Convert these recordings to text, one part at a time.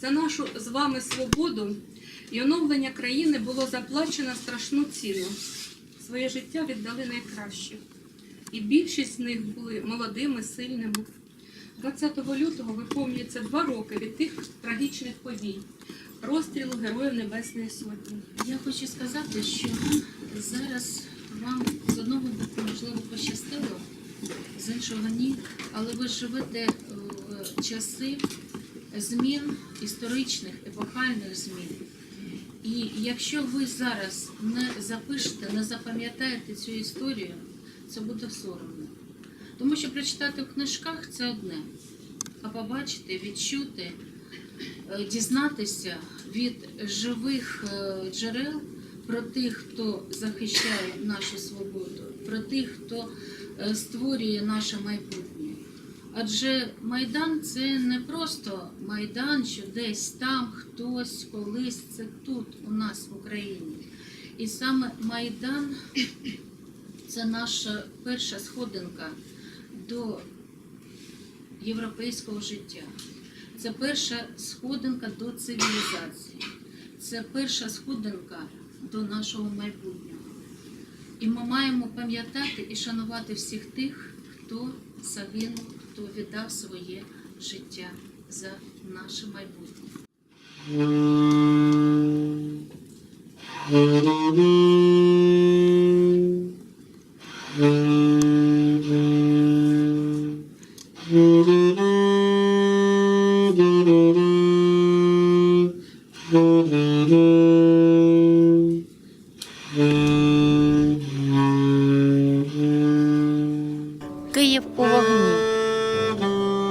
За нашу з вами свободу і оновлення країни було заплачено страшну ціну. Своє життя віддали найкращі. І більшість з них були молодими, сильними. 20 лютого виповнюється два роки від тих трагічних подій розстрілу Героїв Небесної Сотні. Я хочу сказати, що зараз вам з одного боку можливо пощастило, з іншого ні, але ви живете в часи змін історичних, епохальних змін. І якщо ви зараз не запишете, не запам'ятаєте цю історію, це буде соромно. Тому що прочитати в книжках це одне, а побачити, відчути, е, дізнатися від живих е, джерел про тих, хто захищає нашу свободу, про тих, хто е, створює наше майбутнє. Адже Майдан це не просто Майдан, що десь там хтось колись, це тут у нас в Україні. І саме Майдан це наша перша сходинка до європейського життя. Це перша сходинка до цивілізації. Це перша сходинка до нашого майбутнього. І ми маємо пам'ятати і шанувати всіх тих, хто загинув, хто віддав своє життя за наше майбутнє.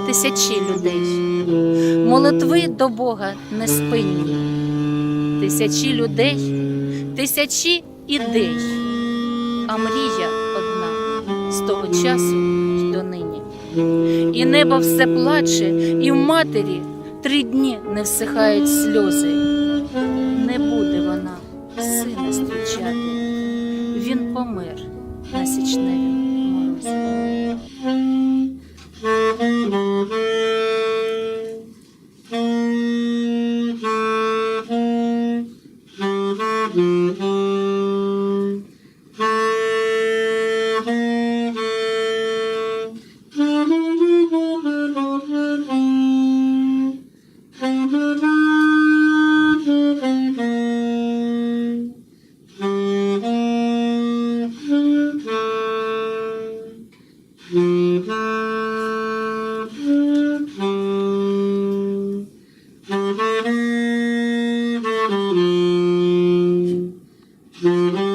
Тисячі людей, молитви до Бога неспинні, тисячі людей, тисячі ідей, а мрія одна з того часу й до нині. І небо все плаче, і в матері три дні не всихають сльози. Не буде вона сина зустрічати, він помер на січневім морозі. Mm-hmm. Mm-hmm.